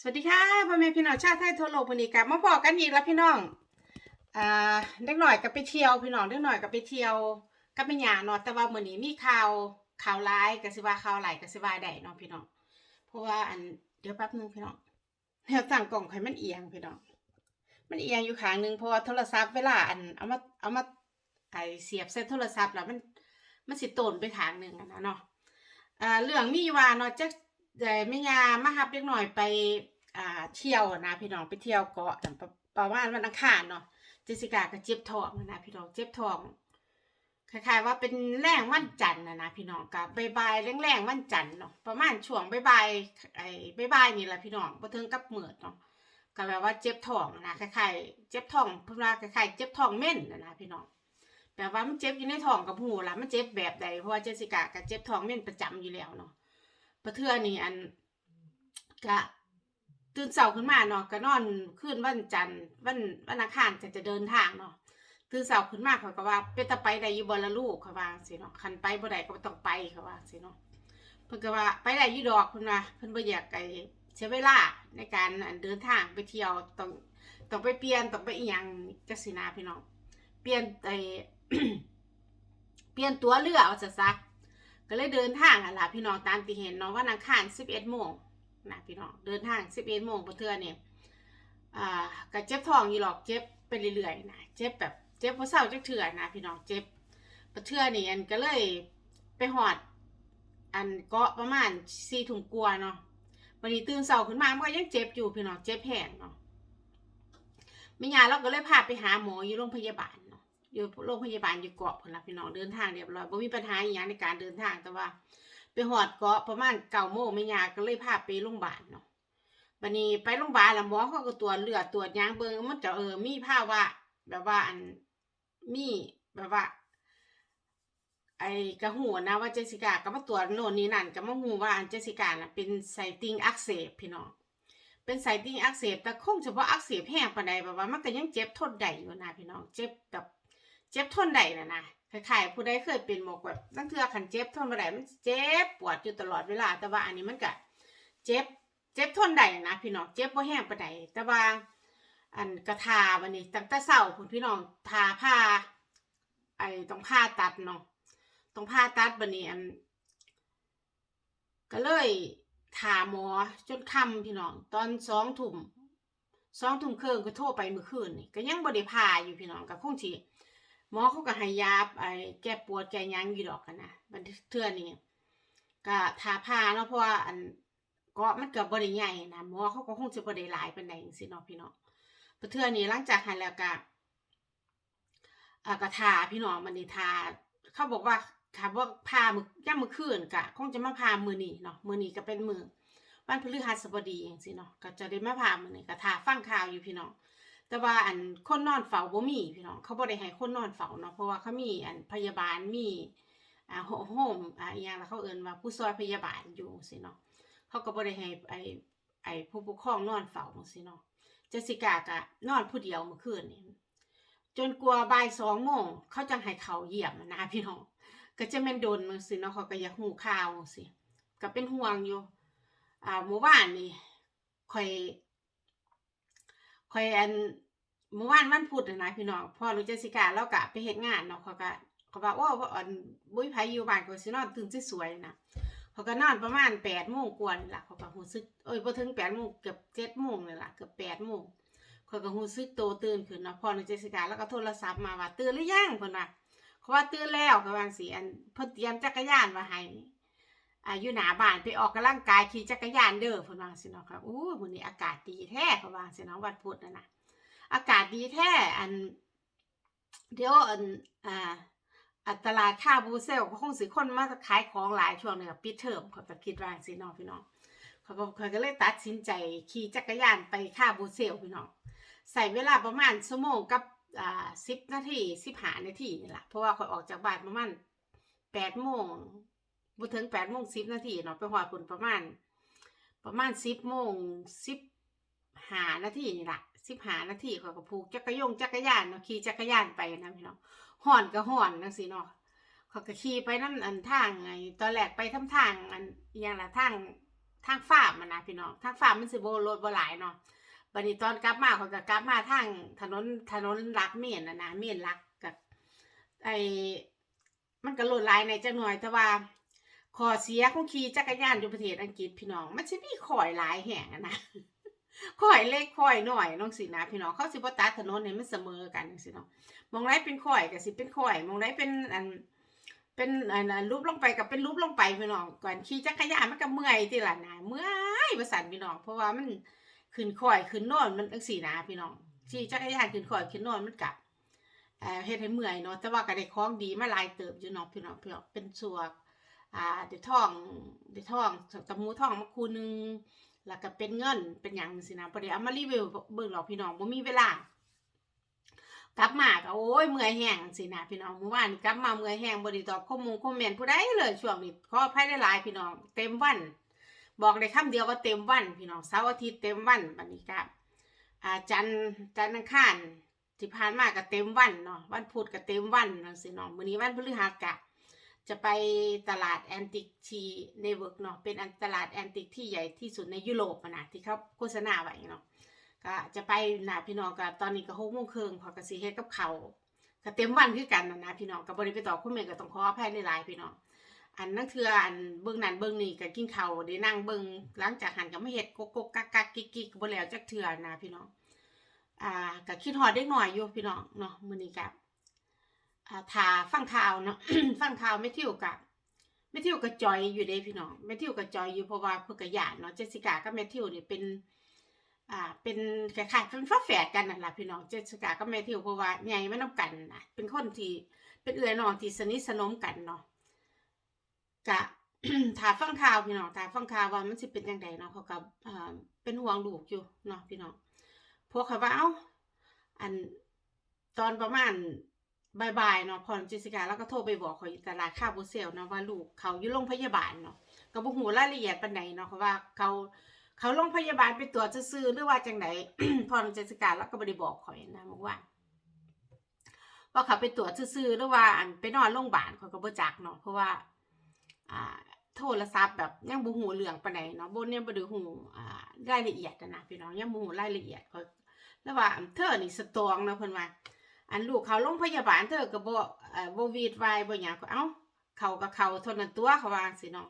สวัสดีค่ะพ่อแม่พี่น้องชาติไทยทั่วโลกวันนี้กลับมาพอกันอีกแล้วพี่น้องอ่าเด็กหน่อยก็ไปเที่ยวพี่น้องเด็กหน่อยก็ไปเที่ยวกับแม่ย่าเนาะแต่ว่ามื้อนี้มีข่าวข่าวร้ายก็สิว่าข่าวหลายก็สิว่าได้เนาะพี่น้องเพราะว่าอันเดี๋ยวแป๊บหนึงพี่น้องแนวตั้งกล่องข่มันเอียงพี่น้อง มันเอียงอยู่ข้างหนึงเพราะว่าโทรศัพท์เวลาอันเอามาเอามาไอเสียบใส่โทรศัพท์แล้วมันมันสิโตนไปข้างหนึงนะเนาะอ่าเรื่องมีว่าเนาะจั กแต่แม่ยามาฮับเล็กหน่อยไปอ่าเที่ยวนะพี่น้องไปเที่ยวเกาะประประมาณวันอังคารเนาะเจสิก้าก็เจ็บท้องนะพี่น้องเจ็บท้องคล้ายๆว่าเป็นแรงวันจันทร์นะนะพี่น้องกับใบายๆแรงๆวันจันทร์เนาะประมาณช่วงใบายๆไอ้ใบายๆนี่แหละพี่น้องบ่ถึงกับเหมือดเนาะก็แบบว่าเจ็บท้องนะคล้ายๆเจ็บท้องเพิ่นว่าคล้ายๆเจ็บท้องเม่นนะนะพี่น้องแบบว่ามันเจ็บอยู่ในท้องกับหูละมันเจ็บแบบใดเพราะว่าเจสิก้าก็เจ็บท้องเม่นประจำอยู่แล้วเนาะ ประเทือนี่อันกะตื่นเช้าขึ้นมาเนาะก็นอนขึ้นวันจันทร์วันวันอังคารจะจะเดินทางเนาะตื่นเช้าขึ้นมาเขาก็ว่าเป็นตะไปได้อยู่บ่ละลูกเขาว่าสิเนาะคันไปบ่ได้ก็ต้องไปเขาว่าสิเนาะเพิ่นก็ว่าไปได้อยู่ดอกเพิ่นว่าเพิ่นบ่อยากไอ้เสียเวลาในการเดินทางไปเที่ยวต้องต้องไปเปลี่ยนต้องไปอีหยังจังซี่นะพี่น้องเปลี่ยนไอเปลี่ยนตั๋วเรือเอาซะซะ ก็เลยเดินทางอะล่ะพี่น้องตามที่เห็นเนาะว่านังคาร11โมงนะพี่น้องเดินทาง11โมงประเทือเนี่ยอ่าก็เจ็บท้องอยู่หรอกเจ็บไปเรื่อยๆนะเจ็บแบบเจ็บเพราะเศร้าจักเถื่อนนะพี่น้องเจ็บประเทือนี่อันก็เลยไปหอด อันเกาะประมาณสี่ถุงกลัวเนาะวันนี้ตื่นเช้าขึ้นมามันก็ยังเจ็บอยู่พี่น้องเจ็บแห้งเนาะแม่ยาเราก็เลยพาไปหาหมออยู่โรงพยาบาล อยู่โรงพยาบาลอยู่เกาะพล่ะพี่น้องเดินทางเรียบร้อยบ่มีปัญหาอีหยังในการเดินทางแต่ว่า ไปหอดเกาะประมาณเก้าโมงแม่ยาก็เลยพาไปโรงพยาบาลเนาะบัดนี้ไปโรงพยาบาลแล้วหมอเขาก็ตรวจเลือดตรวจยังเบิ่งมันก็เออมีภาวะแบบว่าอันมีแบบว่า ไอ้กระหูนะว่าเจสิกาก็มาตรวจโน่นนี่นั่นก็มาหูว่าอันเจสิกาน่ะเป็นไซติงอักเสบพี่น้องเป็นไซติงอักเสบแต่คงเฉพาะอักเสบแห้งปานใดแบบว่ามันก็ยังเจ็บทนได้อยู่นะพี่น้องเจ็บแบบ เจ็บทนได้นะนะคล้ายๆผู้ใดเคยเป็นหมกแบบตั้งเทือขันเจ็บทนบ่ได้มันเจ็บปวดอยู่ตลอดเวลา แต่ว่าอันนี้มันก็เจ็บเจ็บทนได้นะพี่น้องเจ็บบ่แห้งปานใดแต่ว่าอันกระทาวันนี้ตั้งแต่เช้าพุ่นพี่น้องทาผ้าไอ้ต้องผ้าตัดเนาะต้องผ้าตัดบัดนี้อัน ก็เลยถาหมอจนค่ำพี่น้อง ตอนสองทุ่มสองทุ่มเครึ่องก็โทรไปเมื่อคืนนี่ก็ยังบ่ได้พาอยู่พี่น้องก็คงสิ หมอเขาก็ให้ยาไอ้แก้ปวดแก้ยังอยู่ดอกกันนะบัดเทื่อนี้ก็ทาพาเนาะเพราะว่าอันก็มันเก็บ่ได้ใหญ่นะหมอเขาก็คงสิบ่ได้หลายเปานใดจังซี่เนาะพี่น้องบัดเทื่อนี้หลังจากหันแล้วก็อ่าก็ทาพี่น้องมันนี่ทาเขาบอกว่าถามว่าพามือย่ำมือคืนกะ คงจะมาพามือนี้เนาะมือนี้ก็เป็นมือวันพฤหัสบดีอย่างสิเนาะก็จะได้มาพามือนี้ก็ทาฟังข่าวอยู่พี่น้อง แต่ว่าอันคนนอนเฝ้าบ่มีพี่น้องเขาบ่ได้ให้คนนอนเฝ้าเนาะเพราะว่าเขามีอันพยาบาลมีอ่าโฮมอ่าอหย่างแล้วเขาเอิ้นว่าผู้ซอยพยาบาลอยู่สิเนาะเขาก็บ่ได้ให้ไอ้ไอ้ผู้ปกครองนอนเฝ้าสิเนาะเจสิกาก็นอนผู้เดียวเมื่อคืนนี่จนกลัวบ่ายสองโมงเขาจังให้เขาเยี่ยมนะพี่น้องก็จะแม่นโดนมันสิเนาะเขาก็อยากหูข่าวสิก็เป็นห่วงอยู่ อ่าเมื่อวานนี่ค่อย ค่อยอันเมื่อวานวันพุธน่ะพี่น้องพ่อรู้เจสสิก้าเราก็ไปเฮ็ดงานเนาะเขาก็เขาว่าโอ้ว่าอันบุ้ยไผอยู่บ้านก็สินอนตื่นสวยๆนะเขาก็นอนประมาณ8โมงกว่านี่ล่ะเขาก็รู้สึกเอ้ยบ่ถึง8โมงเกือบ7โมงนี่ล่ะเกือบ8โมงเขาก็รู้สึกโตตื่นขึ้นเนาะพ่อรู้เจสสิกาแล้วก็โทรศัพท์มาว่าตื่นหรือยังเพิ่นว่าเขาว่าตื่นแล้วเขาว่าสิอันเพิ่นเตรียมจักรยานมาให้ อายู่หนาบ้านไปออกกำลังกายขี่จักรยานเด้อเพิ่นว่าสิเนาะค่ะอู้มื้อนี้อากาศดีแท้เขาว่าสิเนาะวันพุธน่ะนะอากาศดีแท้อัน เดี๋ยวอันอ่าอัตลาค่าบูเซลก็คงสิคนมาขายของหลายช่วงเนี้ก็ปิดเทอมเขาก็คิดว่าสิเนาะพี่น้องเขาก็เขาก็เลยตัดสินใจขี่จักรยานไปค่าบูเซลพี่น้องใส่เวลาประมาณชั่วโมงกับอ่าสิบนาทีสิบหานาทีนี่แหละเพราะว่าคอยออกจากบ้านประมาณแปดโมง บ่ถึงแปดโมงสิบนาทีเนาะไปหอดผลประมาณ ประมาณสิบโมงสิบหานาทีนี่แหละสิบหานาทีเขาก็ผูกจักรยงจักรยานเนาะขี่จักรยานไปนะพี่น้องห่อนก็ห่อนนะสิเนาะเขาก็ขี่ไปนั่นอันทางไงตอนแรกไปทำทางอันอย่างละทางทางฟาร์มมันนะพี่น้องทางฟาร์มมันสิบ่รถบหลายเนาะบัดนี้ตอนกลับมาเขาก็กลับมาทางถนนถนนลักเมียนนะนะเมียนลักกับไอ้มันก็รถหลายในจังหน่อยแต่ว่า ข้อเสียของขี่จักรยานอยู่ประเทศอังกฤษพี่น้อง มันสิมีข่อยหลายแห่งนะข่อยเล็กข่อยน้อยน้องสินะพี่น้องเขาสิบตัดถนนให้มันเสมอกันจังซี่เนาะมองไรเป็นข่อยก็สิเป็นข่อย มองไรเป็นอันเป็นอันรูปลงไปกับเป็นรูปลงไปพี่น้องก่อนขี่จักรยานมันก็เมื่อยทีละนะเมื่อยประสันพี่น้องเพราะว่ามันขึ้นข่อยขึ้นโนอนมันจังสี่นะพี่น้องขี่จักรยานขึ้นข่อยขึ้นโนอนมันกับเฮ็ดให้เมื่อยเนาะแต่ว่าก็ได้ของดีมาลายเติบอยู่เนาะพี่น้องพี่น้องเป็นสวก อ่าเดี๋ยวท่องเดี๋ยวท่องตะมูท่องมาคูหนึงแล้วก็เป็นเงินเป็นหยังสินะบ่ได้เอามารีวิวเบิ่งหรอกพี่น้องบ่มีเวลากลับมาก็โอ้ยเมื่อยแห้งสินะพี่น้องเมื่อวานนี้กลับมาเมื่อยแห้งบไดีตอบข้อมูลคอมเมนต์ผู้ใดเลยช่วงนี้ขออภัยได้หลายๆพี่น้องเต็มวัน บอกได้คำเดียวว่าเต็มวัน พี่น้องเสาร์อาทิตย์เต็มวันบัดนี้ครับอ่าจันจันทร์อังคารที่ผ่านมาก็เต็มวันเนาะวันพุธก็เต็มวันจังซี่เนาะมื้อนี้วันพฤหัสกะ จะไปตลาดแอนติกทีในเวิร์กเนาะเป็นตลาดแอนติกที่ใหญ่ที่สุดในยุโรปนะที่เขาโฆษณาไว้เนาะก็จะไปนะพี่น้องก็ตอนนี้ก็หกโมงครึ่งพอกสิเฮ็ดกับเขาก็เต็มวันคือกันนะนะพี่น้องก็บ่ได้ไปตอคุณแม่ก็ต้องขออภัยหลายๆพี่น้องอันนั่นคืออันเบิ่งนั่นเบิ่งนี่ก็กินเขาได้นั่งเบิ่งหลังจากหันก็มาเฮ็ดกกกกักกักกิกกิกบ่แล้วจักเทื่อนะพี่น้องอ่าก็คิดฮอดเด็กน้อยอยู่พี่น้องเนาะมื้อนี้ก็อ่า ถาฟังข่าวเนาะฟังข่าวไม่เทิวกับไม่เทิวกับจอยอยู่เด้พี่น้องไม่เทิวกับจอยอยู่เพราะว่าเพิ่นก็ย่านเนาะเจสิก้ากับแมทธิวเนี่ยเป็น อ่า เป็นคล้ายๆเป็นฟ้าแฝดกันนั่นแหละพี่น้องเจสิก้ากับแมทธิวเพราะว่าใหญ่ไม่น้ำกันนะเป็นคนที่เป็นเอื้อน้องที่สนิทสนมกันเนาะกะถาฟังข่าวพี่น้องถาฟังข่าวว่ามันสิเป็นยังไงเนาะเขากับอ่าเป็นห่วงลูกอยู่เนาะพี่น้องพวกเขาว่าเอ้าอันตอนประมาณ บ่ายๆเนาะพอเจสสิกาแล้วก็โทรไปบอกเขาอยู่ตลาดข้าวโบเซลเนาะว่าลูกเขาอยู่โรงพยาบาลเนาะก็บ่ฮู้รายละเอียดปานใดเนาะเขาว่าเขาเขาโรงพยาบาลไปตรวจซื่อหรือว่าจังไดพอเจสสิกาแล้วก็บ่ได้บอกข่อยนะบอกว่าว่าเขาไปตรวจซื่อหรือว่าอันไปนอนโรงพยาบาลเขาก็บ่จักเนาะเพราะว่าอ่าโทรศัพท์แบบยังบ่ฮู้เรื่องปานใดเนาะบ่เนี่ยบ่ได้ฮู้อ่ารายละเอียดนะพี่น้องยังบ่ฮู้รายละเอียดเขาแล้วว่าเธอนี่สตรองเนาะเพิ่นว่า อันลูกเขาโรงพยาบาลเธอก็บ่เออบวีดวายบ่หยังก็เอ้าเขาก็เขาเท่านั้นตัวเขาวางซี่เนาะ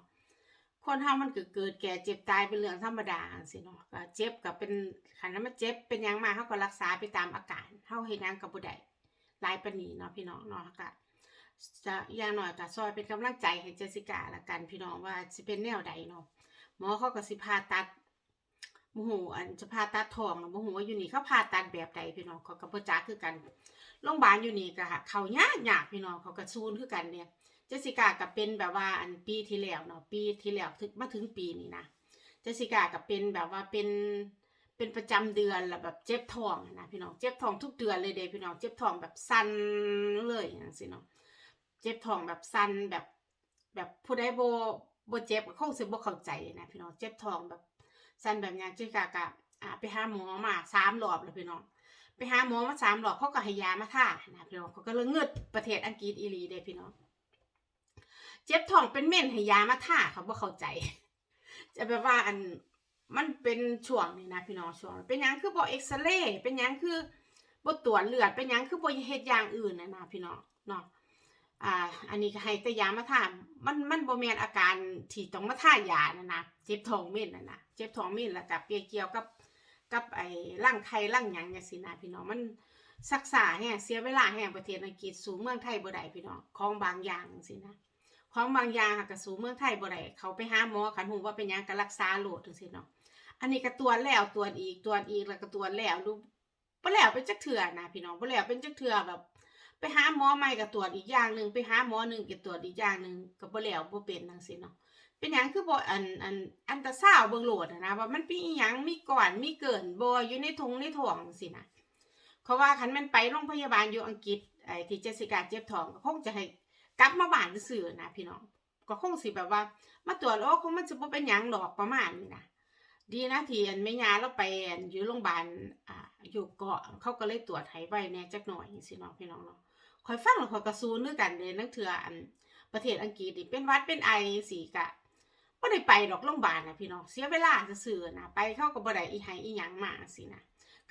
คนเฮามันก็เกิดแก่เจ็บตายเป็นเรื่องธรรมดาจังซี่เนาะก็เจ็บก็เป็นคันนั้นมันเจ็บเป็นยังมาเฮาก็รักษาไปตามอาการเฮาเฮ็ดหยังก็บ่ได้หลายปานนี้เนาะพี่น้องเนาะก็จะอย่างน้อยก็ซอยเป็นกำลังใจให้เจสิก้าละกันพี่น้องว่าสิเป็นแนวใดเนาะหมอเขาก็สิผ่าตัด บ่ฮู้อันจะผ่าตัดทองน่ะบ่ฮู้ว่าอยู่นี่เขาผ่าตัดแบบใดพี่น้องเขาก็บ่จักคือกันโรงพยาบาลอยู่นี่ก็เขายากยากพี่น้องเขาก็ซูนคือกันเนี่ยเจสิก้าก็เป็นแบบว่าอันปีที่แล้วเนาะปีที่แล้วถึงมาถึงปีนี้นะเจสิก้าก็เป็นแบบว่าเป็นเป็นประจำเดือนแล้วแบบเจ็บท้องนะพี่น้องเจ็บท้องทุกเดือนเลยเด้พี่น้องเจ็บท้องแบบสั่นเลยอย่างสิเนาะเจ็บท้องแบบสั่นแบบ แบบผู้ใดโบโบเจ็บก็คงสิบ่เข้าใจนะพี่น้องเจ็บท้องแบบ สั่นแบบนี้เจสสิก้าก็อ่าไปหาหมอมาสามรอบแล้วพี่น้องไปหาหมอมาสามรอบเขาก็ให้ยามาท่านะพี่น้องเขาก็เลยเงืดประเทศอังกฤษอีหลีเด้พี่น้องเจ็บท้องเป็นเม่นให้ยามาท่าเขาบ่เข้าใจ จะแบบว่าอันมันเป็นช่วงนี่นะพี่น้องช่วง เป็นยังคือบ่เอ็กซเรย์เป็นยังคือบ่ตรวจเลือดเป็นยังคือบ่เฮ็ดอย่างอื่นนะนะพี่น้องเนาะ อ่า อันนี้ก็ให้แต่ยามาท่ามันมันบ่แม่นอาการที่ต้องมาท่ายานะนะเจ็บท้องเม่นนะนะเจ็บท้องเม่นแล้วก็เปียเกี่ยวกับกับไอ้ร่างไข่ร่างหยังจังซี่นะพี่น้องมันศึกษาแฮงเสียเวลาแฮงประเทศอังกฤษสู่เมืองไทยบ่ได้พี่น้องของบางอย่างจังซี่นะของบางอย่างค่ะก็สู่เมืองไทยบ่ได้เขาไปหาหมอคันหูว่าเป็นหยังก็รักษาโลดจังซี่เนาะอันนี้ก็ตรวจแล้วตรวจอีกตรวจอีกแล้วก็ตรวจแล้วดูบ่แล้วเป็นจักเทื่อนะพี่น้องบ่แล้วเป็นจักเทื่อแบบ ไปหาหมอใหม่ก็ตรวจอีกอย่างหนึ่งไปหาหมอหนึ่งก็ตรวจอีกอย่างหนึ่งก็บ่แล้วบ่เป็นจังซี่เนาะเป็นหยังคือบ่อันอันอันตาซาวเบิ่งโหลดนะว่ามันมีอีหยังมีก่อนมีเกินบ่อยู่ในถุงในท้องจังซี่นะเขาว่าคันมันไปโรงพยาบาลอยู่อังกฤษไอ้ที่เจสสิก้าเจ็บท้องก็คงจะให้กลับมาบ้านซื่อนะพี่น้องก็คงสิแบบว่า มาตรวจโอ้คงมันจะบ่เป็นหยังดอกประมาณนี้นะดีนะที่อันแม่ยาเราไปอันอยู่โรงพยาบาลอ่าอยู่เกาะเขาก็เลยตรวจให้ไว้แน่จักหน่อยจังซี่ะพี่น้องเนาะ คอยฟังแล้วคอยกระซูนด้วยกันเด้นักเถื่ออันประเทศอังกฤษนี่เป็นวัดเป็นไอสิกะบ่ได้ไปดอกโรงพยาบาลนะพี่น้องเสียเวลาซื่อนะไปเขาก็บ่ได้อีไห้อีหยังมาสินะ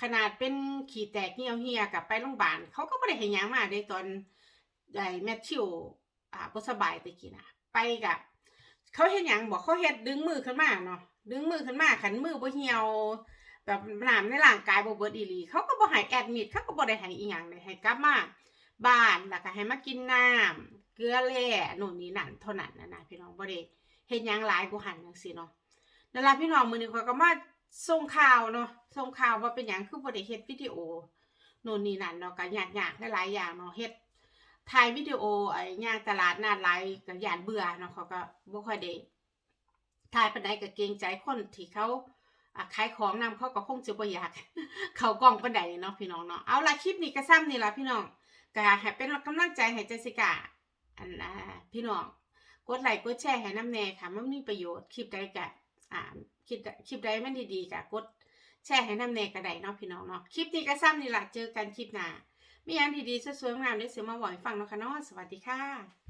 ขนาดเป็นขี้แตกเหี่ยวเหียกับไปโรงพยาบาลเขาก็บ่ได้ให้หยังมาเด้ตอนได้แมทชิวอ่าบ่สบายตะกี้นะไปกับเขาเฮ็ดหยังบอกเขาเฮ็ดดึงมือขึ้นมาเนาะดึงมือขึ้นมาขันมือบ่เหี่ยวแบบน้ำในร่างกายบ่เบิดอีหลีเขาก็บ่ให้แอดมิดเขาก็บ่ได้ให้อีหยังเลยให้กลับมา บ้านแล้วก็ให้มากินน้ำเกลือแร่นู่นนี่นั่นเท่านั้นนะนะพี่น้องบ่ได้เฮ็ดยังหลายกูหันจังซี่เนาะนั่นล่ะพี่น้องมื้อนี้ข้อยก็มาส่งข่าวเนาะส่งข่าวว่าเป็นหยังคือบ่ได้เฮ็ดวิดีโอนู่นนี่นั่นเนาะก็ยากๆหลายๆอย่างเนาะเฮ็ดถ่ายวิดีโอไอ้ย่างตลาดนัดหลายก็ย่านเบื่อเนาะเขาก็บ่ค่อยได้ถ่ายปานใดก็เกรงใจคนที่เขาขายของนำเขาก็คงจะบ่อยาก เขากล่องปานใดเนาะพี่น้องเนาะเอาละคลิปนี้ก็ซ้ำนี่ล่ะพี่น้อง ก็ให้เป็นกำลังใจให้เจสิกาอันอพี่น้องกดไลค์กดแชร์ให้น้ำแน่ค่ะมันมีประโยชน์คลิปใดกะอ่าคลิปคลิปใดมันดีๆกะกดแชร์ให้น้ำแน่ก็ได้เนาะพี่น้องเนาะคลิปนี้ก็ซ้ำนี่แหละเจอกันคลิปหน้ามีอย่างดีๆสวยๆงามได้เสือมาบอกให้ฟังเนาะค่ะเนาะสวัสดีค่ะ